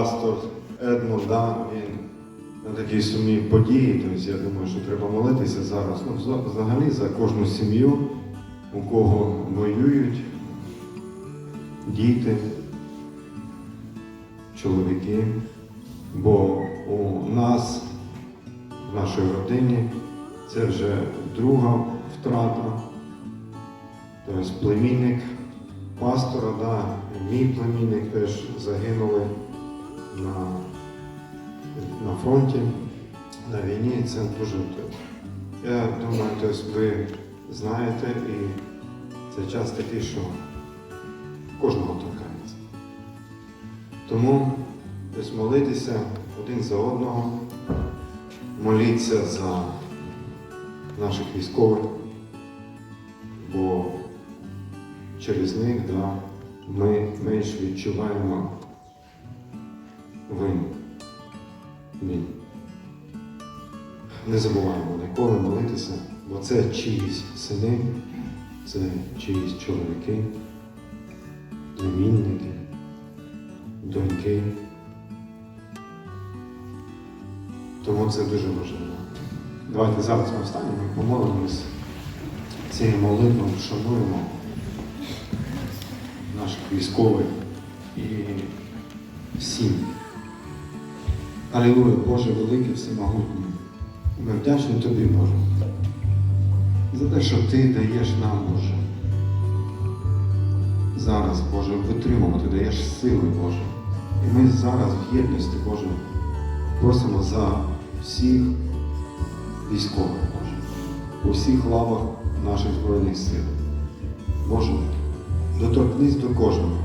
пастор Едмунд, да, він на такій сумній події. Тобто я думаю, що треба молитися зараз. Ну, взагалі за кожну сім'ю, у кого воюють діти, чоловіки. Бо у нас, в нашій родині, це вже друга втрата. Тобто племінник пастора, да, мій племінник теж загинули на, на фронті, на війні. Це дуже. Я думаю, тобто ви знаєте, і це час такий, що кожного торкається. Тому тобто, молитися один за одного, моліться за наших військових, бо через них да, ми менш відчуваємо вину. Амінь. Не забуваємо ніколи молитися, бо це чиїсь сини, це чиїсь чоловіки, племінники, доньки. Тому це дуже важливо. Давайте зараз ми встанемо і помолимось цією молитвою, вшануємо наших військових і всім. Алілуя, Боже великий, всемогутній. Ми вдячні Тобі, Боже, за те, що Ти даєш нам, Боже. Зараз, Боже, витримувати, даєш сили, Боже. І ми зараз в єдності, Боже, просимо за всіх військових, Боже, у всіх лавах наших Збройних сил. Боже, доторкнись до кожного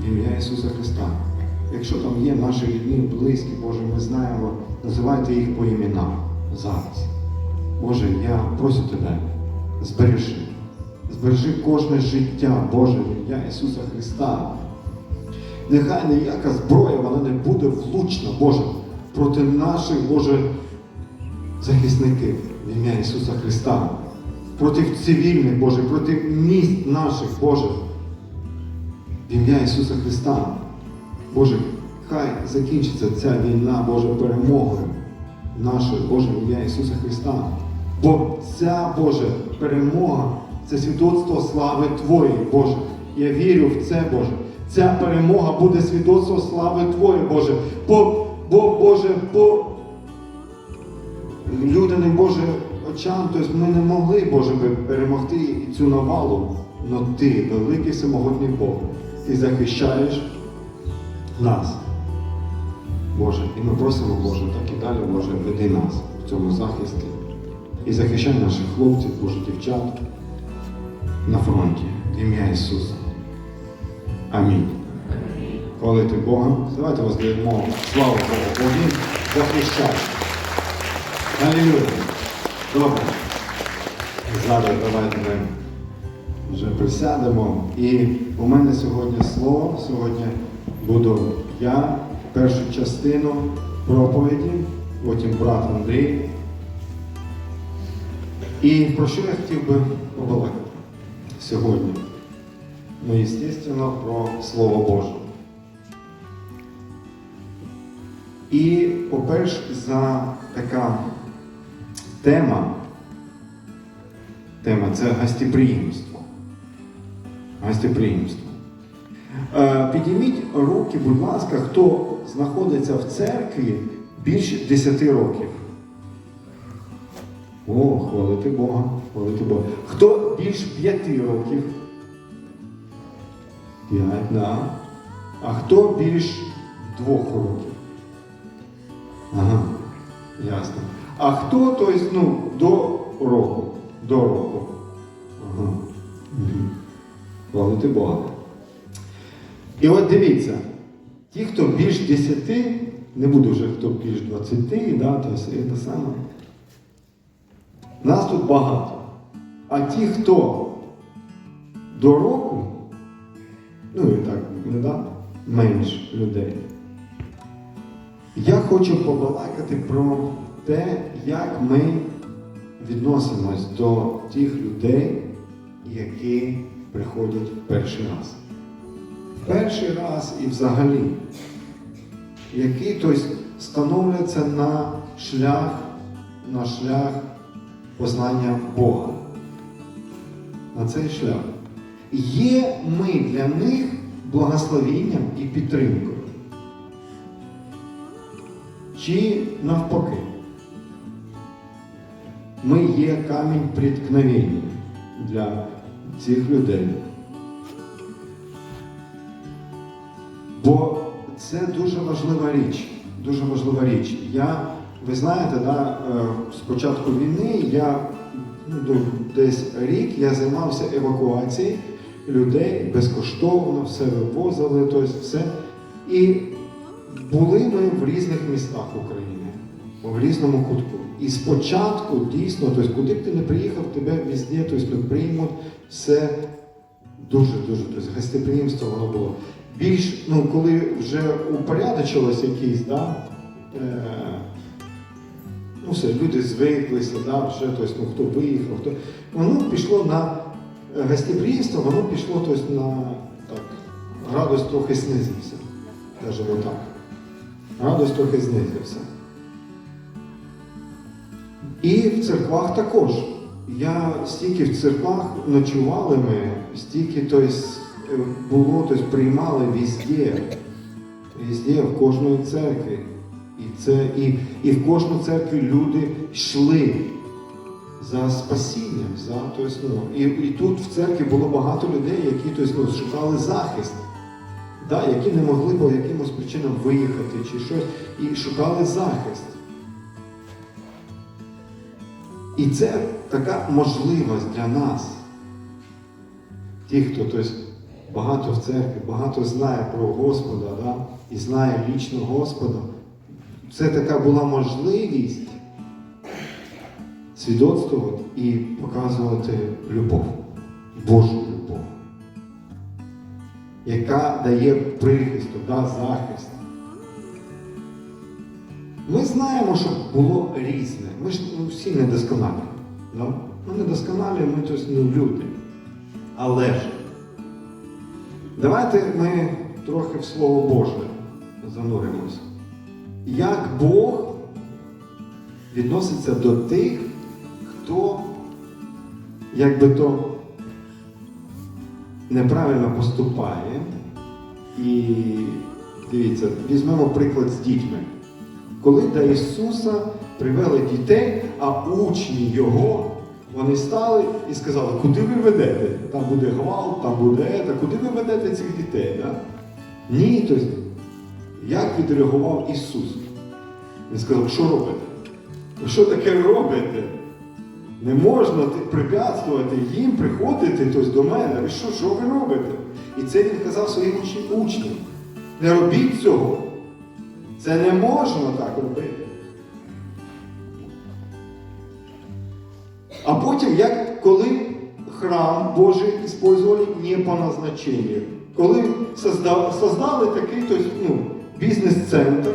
в ім'я Ісуса Христа. Якщо там є наші рідні, близькі, Боже, ми знаємо, називайте їх по іменам зараз. Боже, я прошу Тебе, збережи. Збережи кожне життя, Боже, в ім'я Ісуса Христа. Нехай ніяка зброя вона не буде влучна, Боже, проти наших, Боже, захисників в ім'я Ісуса Христа. Проти цивільних, Боже, проти міст наших, Боже. В ім'я Ісуса Христа. Боже, хай закінчиться ця війна, Боже, перемогою нашою, Боже, ім'я Ісуса Христа. Бо ця Боже перемога це свідоцтво слави Твоєї, Боже. Я вірю в це, Боже. Ця перемога буде свідоцтво слави Твоєї, Боже. Бо, бо Боже, бо людяним Боже очам, тобто ми не могли, Боже, перемогти цю навалу, але Ти, великий всемогутній Бог, Ти захищаєш нас. Боже, і ми просимо, Боже, так і далі, Боже, веди нас в цьому захисті. І захищай наших хлопців, Боже, дівчат на фронті. Ім'я Ісуса. Амінь. Хвалити Бога. Давайте воздаємо славу Богу, бо Він захищає. Алілюя. Добре. Зараз давайте ми вже присядемо. І у мене сьогодні слово. Сьогодні буду я першу частину проповіді, потім брат Андрій. І про що я хотів би побалакати сьогодні? Ну, звісно, про Слово Боже. І, по-перше, за така тема, тема це гостеприємство. Гостеприємство. Е, Підніміть руки, будь ласка, хто знаходиться в церкві більше 10 років. О, хвалити Бога, хвалити Бога. Хто більш 5 років? 5, да. А хто більш 2 років? Ага, ясно. А хто, тобто, ну, до року? До року. Ага. Хвалити Бога. І от дивіться, ті, хто більш 10, не буду вже хто більш 20, да, то це саме. Нас тут багато. А ті, хто до року, ну і так, не да, менш людей. Я хочу побалакати про те, як ми відносимось до тих людей, які приходять перший раз. Перший раз і взагалі. які тобто, становляться на шлях, на шлях познання Бога. На цей шлях. Є ми для них благословенням і підтримкою. Чи навпаки? Ми є камінь приткновення для цих людей. Бо це дуже важлива річ. Дуже важлива річ. Я, ви знаєте, да, е, з початку війни я ну, десь рік я займався евакуацією людей безкоштовно, все вивозили, тобто все. І були ми в різних містах України, в різному кутку. І спочатку дійсно, тобто, куди б ти не приїхав, тебе везде тобто, приймуть все дуже-дуже тобто, гостеприємство воно було. Більш, ну, коли вже упорядочилось якісь, да, е, ну все, люди звиклися, да, вже хтось, ну, хто виїхав, хто. Воно пішло на гостеприємство, воно пішло тобто, на так, градус трохи знизився. Скажімо так. Градус трохи знизився. І в церквах також. Я стільки в церквах ночували ми, стільки е, було, тобто, приймали везде, везде, в кожної церкві. І, це, і, і в кожну церкву люди йшли за спасінням. За, тобто, ну, і, і тут в церкві було багато людей, які тобто, ну, шукали захист, да, які не могли по якимось причинам виїхати чи щось, і шукали захист. І це така можливість для нас. Ті, хто тобто, багато в церкві, багато знає про Господа да, і знає лічно Господа, це така була можливість свідоцтвувати і показувати любов, Божу любов, яка дає прихисток, да, захист. Ми знаємо, що було різне. Ми ж ну, всі недосконалі. Да? Ну, недосконалі, ми тобто, ну, люди. Але ж, давайте ми трохи в Слово Боже зануримося. Як Бог відноситься до тих, хто, як то, неправильно поступає. І дивіться, візьмемо приклад з дітьми. Коли до Ісуса привели дітей, а учні Його, вони стали і сказали, куди ви ведете? Там буде гвалт, там буде ета, куди ви ведете цих дітей? Да? Ні, тобто, як відреагував Ісус? Він сказав, що робите? Ви що таке робите? Не можна препятствувати їм приходити тобто, до мене. Ви що, що ви робите? І це він казав своїм учням. Не робіть цього. Це не можна так робити. А потім, як коли храм Божий использовали не по назначенню, коли создав, создали такий тобто, ну, бізнес-центр,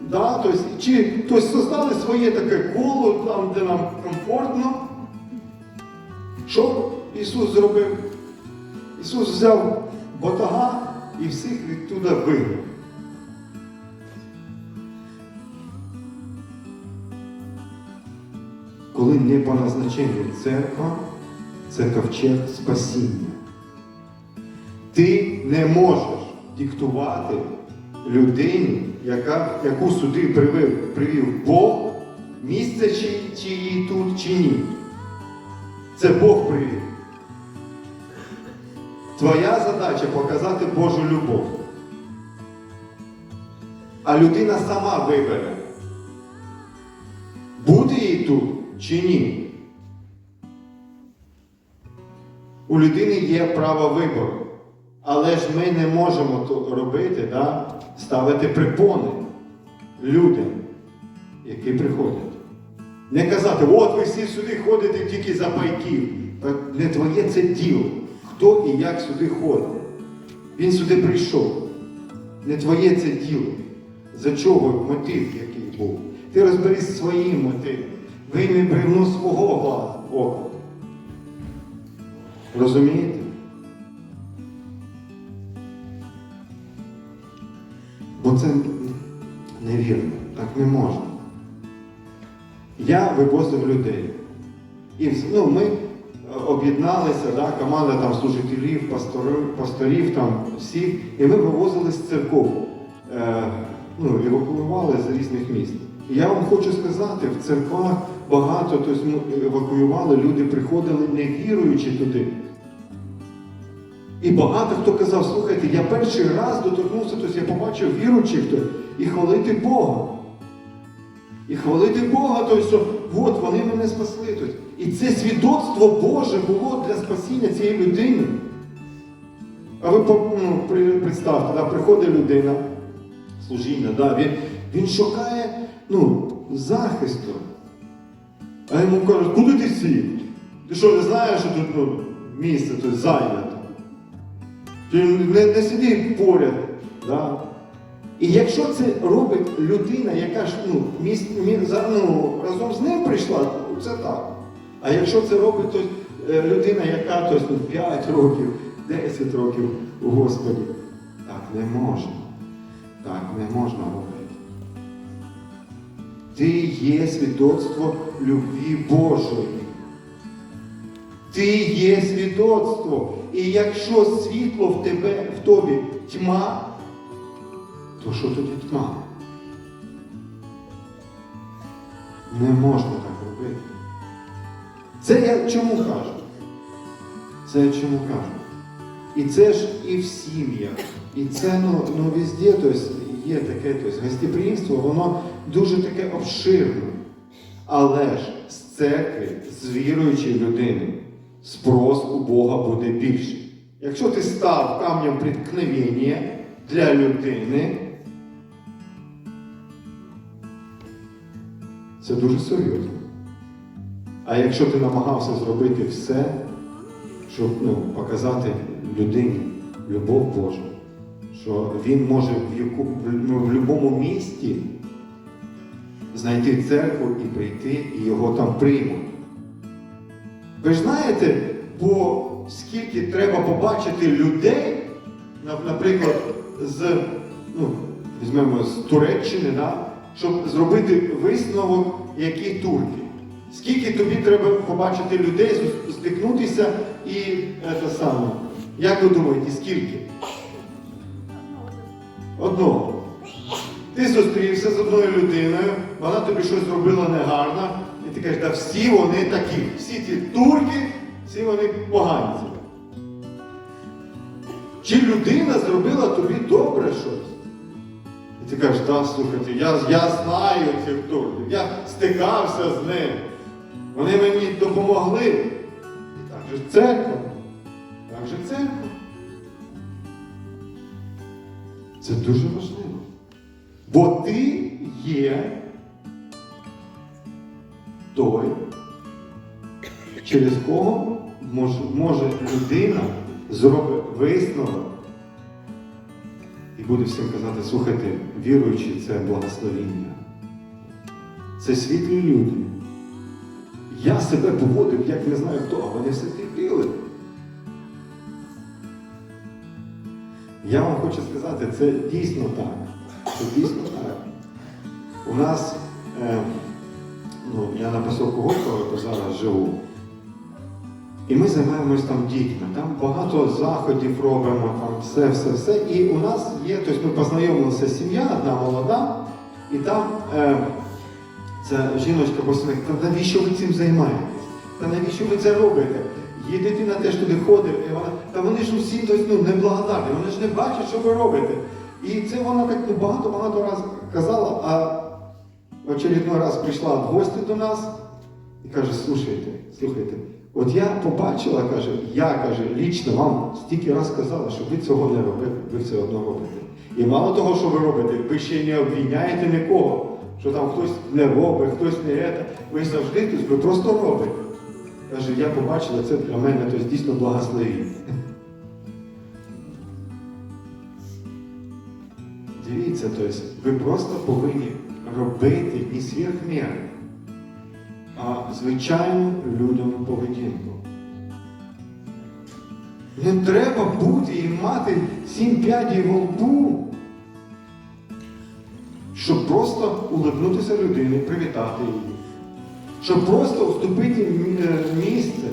да, тобто, чи тобто, создали своє таке коло, там, де нам комфортно, що Ісус зробив? Ісус взяв ботага і всіх відтуда вигнав. Коли не по назначенню церква, це ковчег спасіння. Ти не можеш диктувати людині, яка, яку сюди привів, привів Бог, місце чи, чи її тут, чи ні. Це Бог привів. Твоя задача показати Божу любов. А людина сама вибере, бути їй тут чи ні. У людини є право вибору. Але ж ми не можемо робити, да? ставити препони людям, які приходять. Не казати, от ви всі сюди ходите тільки за пайків. Та Не твоє це діло. Хто і як сюди ходить. Він сюди прийшов. Не твоє це діло. За чого мотив який був? Ти розберись своїм мотивом. Вийми бревно свого ока. Розумієте? Бо це невірно, так не можна. Я вивозив людей. І ну, ми об'єдналися, да, команда там служителів, пасторів, пасторів там всіх, і ми вивозили з церков, е, ну, евакуювали з різних міст. І я вам хочу сказати, в церквах багато тобто, евакуювали, люди приходили не віруючи туди. І багато хто казав, слухайте, я перший раз доторкнувся, тобто я побачив віруючих і хвалити Бога. І хвалити Бога, тобто, от вони мене спасли. Тобто. І це свідоцтво Боже було для спасіння цієї людини. А ви ну, представте, да, приходить людина, служіння, да, він, він шукає ну, захисту. А йому кажуть, куди ти сів? Ти що, не знаєш, що тут ну, місце тут зайнято? Ти не, не сиди поряд. Да? І якщо це робить людина, яка ж ну, міс, мі, за, ну, разом з ним прийшла, то це так. А якщо це робить то, е, людина, яка то, ну, 5 років, 10 років у Господі, так не можна. Так не можна робити. Ти є свідоцтво любві Божої. Ти є свідоцтво. І якщо світло в тебе в тобі тьма, то що тоді тьма? Не можна так робити. Це я чому кажу? Це я чому кажу? І це ж і в сім'ях. І це ну, ну везде тобто, є таке тобто, гостеприємство, воно дуже таке обширне. Але ж з церкви, з віруючої людини, спрос у Бога буде більший. Якщо ти став камнем преткновення для людини, це дуже серйозно. А якщо ти намагався зробити все, щоб ну, показати людині любов Божу, що він може в, ну, в будь-якому місті знайти церкву і прийти, і його там приймуть. Ви ж знаєте, бо скільки треба побачити людей, наприклад, з, ну, візьмемо з Туреччини, да, щоб зробити висновок, які турки. Скільки тобі треба побачити людей, стикнутися і те саме. Як ви думаєте, скільки? Одного. Ти зустрівся з одною людиною, вона тобі щось зробила негарно, і ти кажеш, да всі вони такі, всі ті турки, всі вони поганці. Чи людина зробила тобі добре щось? І ти кажеш, так, слухайте, я, я знаю цих турків, я стикався з ними. Вони мені допомогли. І так же церква. Так же церква. Це дуже важливо. Бо ти є той, через кого може, людина зробить висновок і буде всім казати, слухайте, віруючи, це благословіння. Це світлі люди. Я себе поводив, як не знаю хто, а вони все терпіли. Я вам хочу сказати, це дійсно так. Це дійсно так. У нас, е, ну, я на поселку Горького зараз живу. І ми займаємось там дітьми. Там багато заходів робимо, там все, все, все. І у нас є, тобто ми познайомилися сім'я, одна молода, і там е, ця жіночка просить, та навіщо ви цим займаєтесь? Та навіщо ви це робите? Її дитина теж туди ходить, і вона, та вони ж усі тобто, ну, неблагодарні, вони ж не бачать, що ви робите. І це вона так ну, багато-багато разів казала, а в очередной раз прийшла в гості до нас і каже, слушайте, слухайте, от я побачила, каже, я каже, лічно вам стільки раз казала, що ви цього не робите, ви все одно робите. І мало того, що ви робите, ви ще не обвиняєте нікого, що там хтось не робить, хтось не це. Ви завжди ви просто робите. Каже, я побачила це для мене, тобто дійсно благословіння. Дивіться, тобто, ви просто повинні робити не сверх а звичайну людяну поведінку. Не треба бути і мати сім п'ядів лбу. щоб просто улыбнутися людині, привітати її. Щоб просто уступити м- е, місце.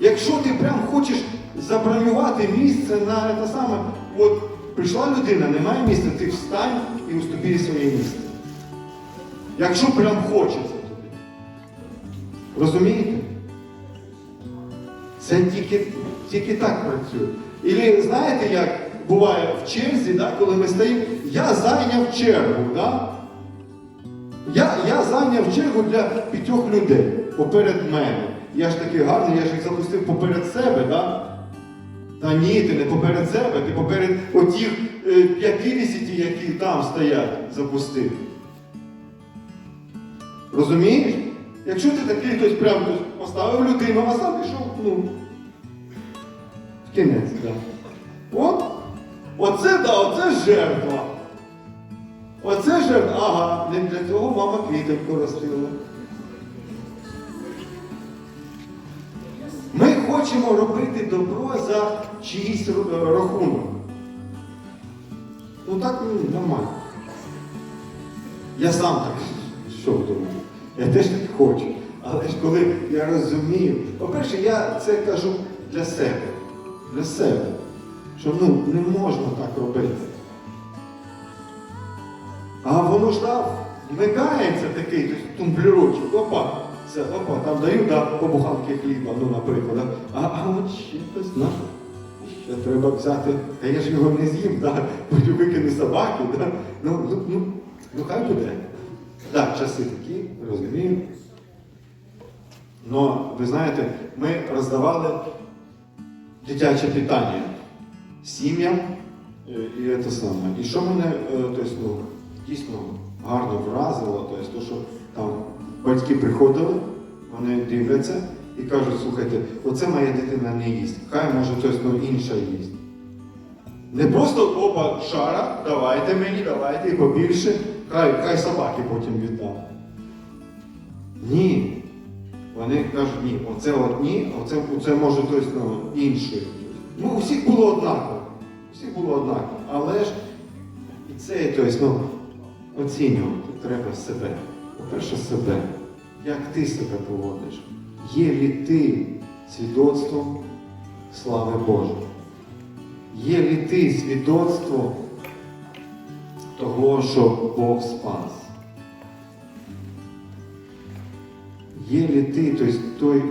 Якщо ти прям хочеш забронювати місце на те саме, от прийшла людина, немає місця, ти встань і уступи своє місце. Якщо прям хочеться тобі. Розумієте? Це тільки, тільки так працює. І знаєте, як буває в черзі, да, коли ми стоїмо, я зайняв чергу. Да? Я, я зайняв чергу для п'ятьох людей поперед мене. Я ж такий гарний, я ж їх запустив поперед себе, да? Та ні, ти не поперед себе, ти поперед отіх е, 50, які там стоять, запустив. Розумієш? Якщо ти такий хтось прям поставив людину, а сам пішов, ну, в кінець, так. От, оце, да, оце жертва. Оце жертва. Ага, для цього мама квіточку ростила. Хочемо робити добро за чиїсь рахунок. Ну так ну, нормально. Я сам так, що думаєте? Я теж так хочу. Але ж коли я розумію, по-перше, я це кажу для себе. Для себе. Що ну, не можна так робити. А воно ж там вмикається такий тобто, тумблерочок, опа, все, опа, там дають да, по буханки хліба, ну, наприклад. А, а от ще хтось на. Ще треба взяти, та я ж його не з'їм, да? потім викину собаки, да? ну, ну, ну, ну хай буде. Так, часи такі, розумію. Но ви знаєте, ми роздавали дитяче питання сім'ям е, і це саме. І що мене тобто, ну, дійсно гарно вразило, тобто, то, що там батьки приходили, вони дивляться і кажуть, слухайте, оце моя дитина не їсть, хай може хтось ну, інша їсть. Не просто опа, шара, давайте мені, давайте і побільше, хай, хай собаки потім віддам. Ні. Вони кажуть, ні, оце одні, оце, оце може хтось ну, інший. Ну, у всіх було однаково. Всіх було однаково. Але ж і це тобто, ну, оцінювати треба себе. По-перше, себе. Як ти себе поводиш? Є лі ти свідоцтвом слави Божої? Є лі ти свідоцтво того, що Бог спас? Є ли ти, тобто той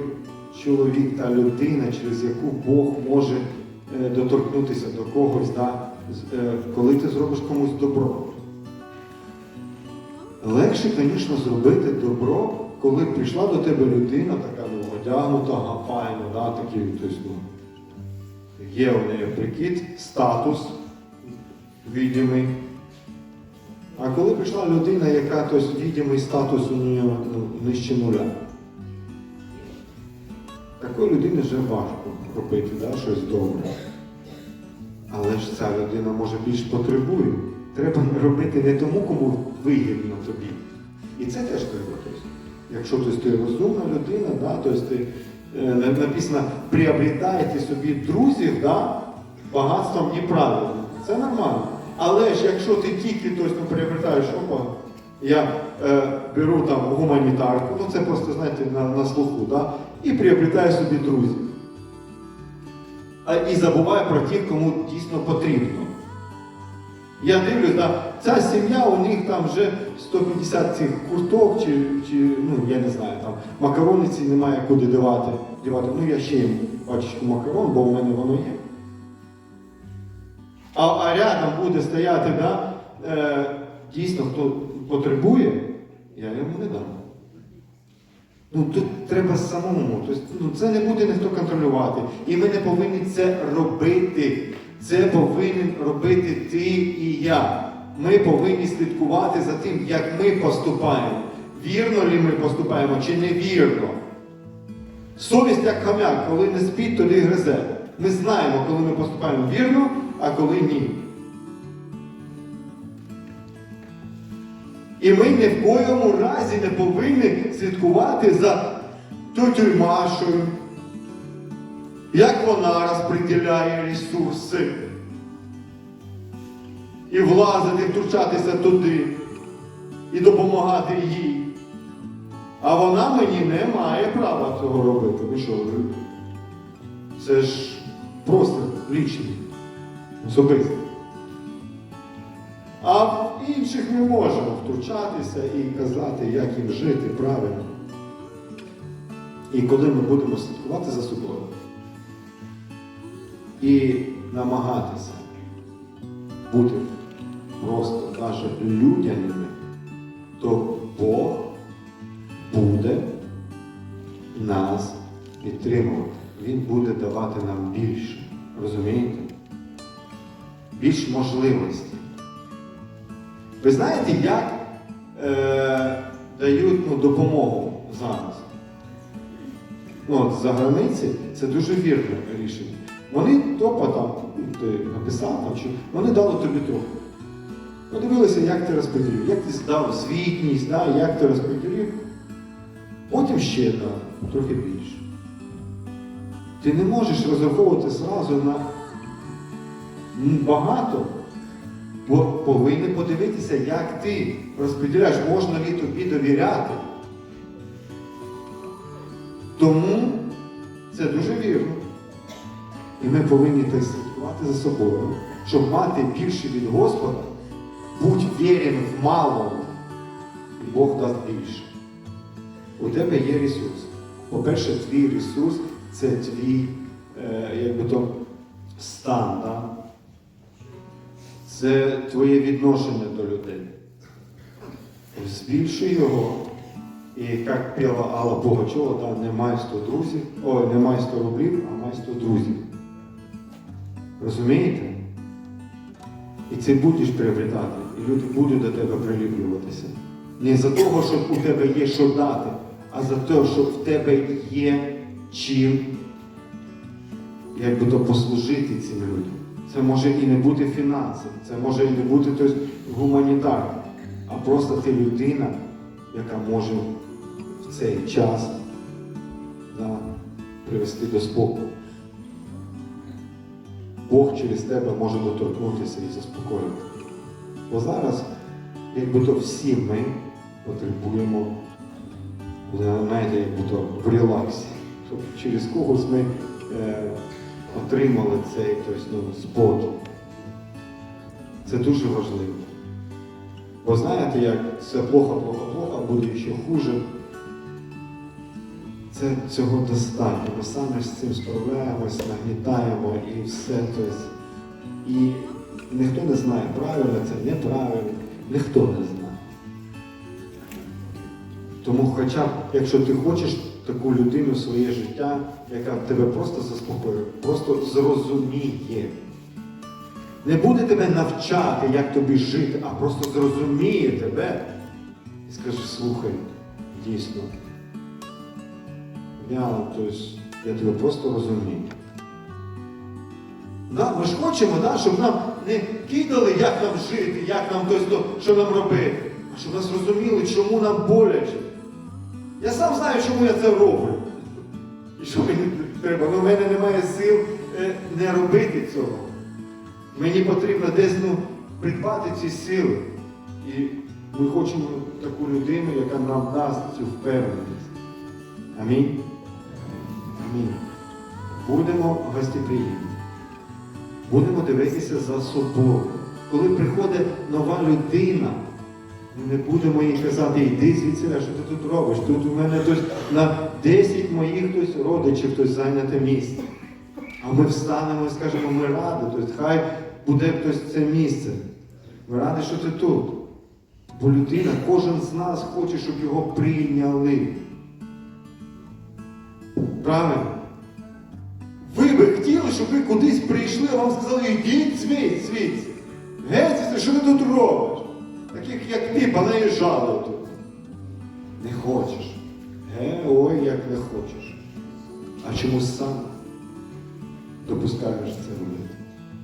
чоловік та людина, через яку Бог може е, доторкнутися до когось, да? е, коли ти зробиш комусь добро? Легше, звісно, зробити добро, коли прийшла до тебе людина, така ну, одягнута, гапайна, да? такий, тобто, ну, є у неї прикид, статус відомий. А коли прийшла людина, яка тобто, відомий статус у неї ну, нижче нуля, такої людини вже важко робити да, щось добре. Але ж ця людина може більш потребує. Треба робити не тому, кому вигідно тобі. І це теж треба. Якщо ти розумна людина, да, тобто, ти, е, написано, приобретайте собі друзів да, багатством неправильно. Це нормально. Але ж якщо ти тільки тобто, ну, приобретаєш, опа, я е, беру там гуманітарку, ну це просто, знаєте, на, на слуху, да, і приобретаю собі друзів. А, і забуваю про тих, кому дійсно потрібно. Я дивлюсь, да, ця сім'я, у них там вже 150 цих курток, чи, чи ну, я не знаю, там макарониці немає куди давати. Дівати. Ну я ще їм пачечку макарон, бо у мене воно є. А, а рядом буде стояти, да, е, дійсно, хто потребує, я йому не дам. Ну, тут треба самому. Тобто, ну, це не буде ніхто контролювати. І ми не повинні це робити. Це повинен робити ти і я. Ми повинні слідкувати за тим, як ми поступаємо. Вірно ли ми поступаємо чи невірно. Совість як хам'як, коли не спить, тоді гризе. Ми знаємо, коли ми поступаємо вірно, а коли ні. І ми ні в коєму разі не повинні слідкувати за тетю Машою, як вона розподіляє ресурси. І влазити, втручатися туди. і допомагати їй. А вона мені не має права цього робити. Ви що? ви? Це ж просто лічний, особистий. А в інших ми можемо втручатися і казати, як їм жити правильно. І коли ми будемо слідкувати за собою і намагатися бути просто навіть людяними, то Бог буде нас підтримувати. Він буде давати нам більше. Розумієте? Більш можливостей. Ви знаєте, як е, дають ну, допомогу зараз? Ну, от за границі це дуже вірне рішення. Вони топа там, ти написав, там, чи вони дали тобі трохи. Подивилися, як ти розподілив, як ти здав звітність, да, як ти розподілив. Потім ще дав, трохи більше. Ти не можеш розраховувати зразу на багато, бо повинен подивитися, як ти розподіляєш, можна ли тобі довіряти. Тому це дуже вірно. І ми повинні так слідкувати за собою, щоб мати більше від Господа, будь вірен в малому, і Бог дасть більше. У тебе є ресурс. По-перше, твій ресурс це твій е, якби то, стан. Да? Це твоє відношення до людей. Збільшуй його. І як пела Алла Богачова, да, не май 100 друзів, ой, не май 100 рублів, а май 100 друзів. Розумієте? І це будеш приобретати, і люди будуть до тебе приліплюватися. Не за того, щоб у тебе є що дати, а за те, щоб в тебе є чим якби то послужити цим людям. Це може і не бути фінансовим, це може і не бути тобто, гуманітарним, а просто ти людина, яка може в цей час да, привести до спокою. Бог через тебе може доторкнутися і заспокоїти. Бо зараз, якби то всі ми потребуємо, знаєте, якби то в релаксі, щоб через когось ми е, отримали цей тобто, ну, спокій. Це дуже важливо. Бо знаєте, як все плохо, плохо, плохо, буде ще хуже. Це цього достатньо. Ми саме з цим справляємось, нагнітаємо і все. Тобто, і ніхто не знає, правильно це, неправильно, ніхто не знає. Тому хоча б, якщо ти хочеш таку людину в своє життя, яка тебе просто заспокоює, просто зрозуміє. Не буде тебе навчати, як тобі жити, а просто зрозуміє тебе і скаже, слухай, дійсно. Я, тобто, я тебе просто розумію. Да, ми ж хочемо, да, щоб нам не кидали, як нам жити, як нам тобто, що нам робити, а щоб нас розуміли, чому нам боляче. Я сам знаю, чому я це роблю. І що мені треба. Ну, в мене немає сил е, не робити цього. Мені потрібно десь ну, придбати ці сили. І ми хочемо таку людину, яка нам дасть цю впевненість. Амінь. Амінь. Будемо гостеприємні. Будемо дивитися за собою. Коли приходить нова людина, не будемо їй казати, йди звідси, що ти тут робиш. Тут у мене хтось на 10 моїх хтось родичів хтось зайняте місце. А ми встанемо і скажемо, ми раді, тобто хай буде хтось це місце. Ми раді, що ти тут. Бо людина, кожен з нас хоче, щоб його прийняли. Правильно? Ви би хотіли, щоб ви кудись прийшли, а вам сказали, йдіть звідси, звідси. Геть, що ти тут робиш? Таких, як ти, понаїжджали тут. Не хочеш. Ге, ой, як не хочеш. А чому сам допускаєш це робити?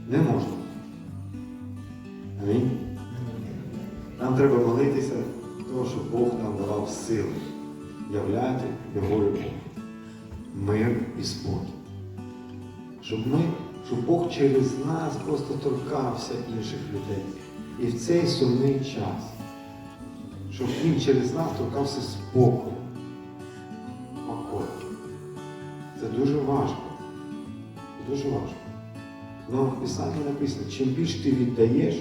Не можна. Амінь. Нам треба молитися, того, щоб Бог нам давав сили являти Його любов, мир і спокій. Щоб ми, щоб Бог через нас просто торкався інших людей. І в цей сумний час, щоб Він через нас торкався спокою. Покою. Це дуже важко. Дуже важко. Но в Писанні написано, чим більше ти віддаєш,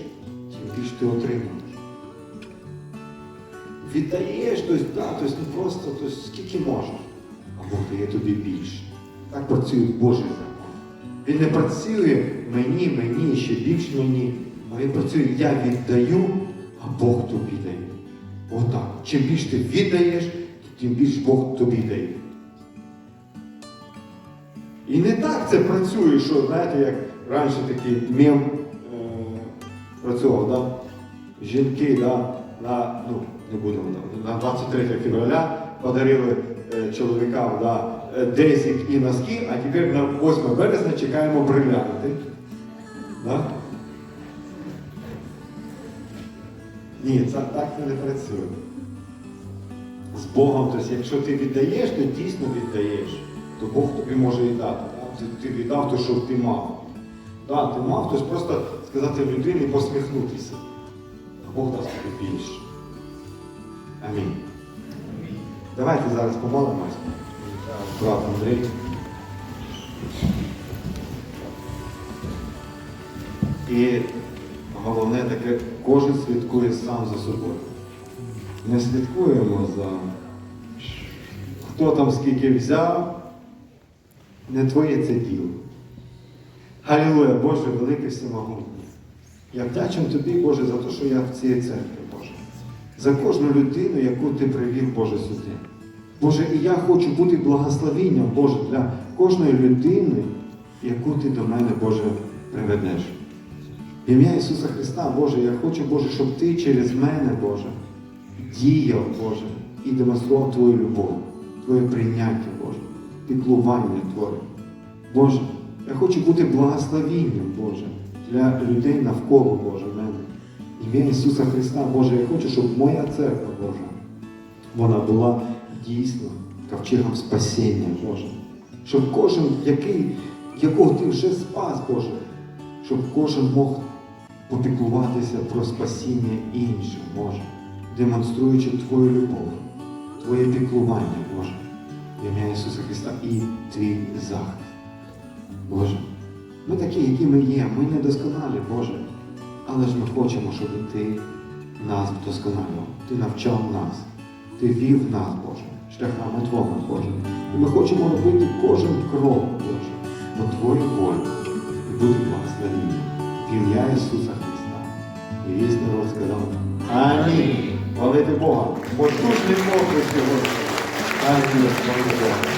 тим більше ти отримуєш. Віддаєш, тобто, да, тобто не просто тобто, скільки можна, а Бог дає тобі більше. Так працює Божий закон. Він не працює мені, мені, ще більш мені, а він працює, я віддаю, а Бог тобі дає. Отак. Чим більше ти віддаєш, тим більше Бог тобі дає. І не так це працює, що, знаєте, як раніше такий мем е, працював, да? жінки да, на, ну, не будемо, на 23 февраля подарили чоловікам да, е, дезік і носки, а тепер на 8 березня чекаємо брилянти. Да? Ні, це так не працює. З Богом, тобто, якщо ти віддаєш, то дійсно віддаєш, то Бог тобі може і дати. Да? Ти віддав те, що ти мав. Да, ти мав, тобто просто сказати людині посміхнутися. А Бог дасть тобі більше. Амінь. Давайте зараз помолимось. Брат Андрій. І головне таке, кожен слідкує сам за собою. Не слідкуємо за хто там скільки взяв, не твоє це діло. Халілуя, Боже, великий всемогутній. Я вдячен тобі, Боже, за те, що я в цій церкві, Боже. За кожну людину, яку ти привів, Боже, сюди. Боже, і я хочу бути благословенням, Боже, для кожної людини, яку ти до мене, Боже, приведеш. Ім'я Ісуса Христа, Боже, я хочу, Боже, щоб Ти через мене, Боже, діяв, Боже, і демонстрував Твою любов, Твоє прийняття, Боже, піклування Твоє. Боже, я хочу бути благословенням, Боже, для людей навколо, Боже, Ім'я Ісуса Христа, Боже, я хочу, щоб моя церква, Боже, вона була дійсно ковчегом спасіння, Боже. Щоб кожен, який, якого ти вже спас, Боже, щоб кожен мог попіклуватися про спасіння інших, Боже, демонструючи Твою любов, Твоє піклування, Боже, в ім'я Ісуса Христа і Твій захист. Боже, ми такі, які ми є, ми недосконалі, Боже, але ж ми хочемо, щоб Ти нас вдосконалював, Ти навчав нас, Ти вів нас, Боже, шляхами Твого, Боже. І ми хочемо робити кожен крок, Боже, по Твою волю і бути благословенням в ім'я Ісуса Христа. І весь народ сказав Амінь. Хвалити Бога. Потужний Бог Господь. Амінь. Хвалити Бога.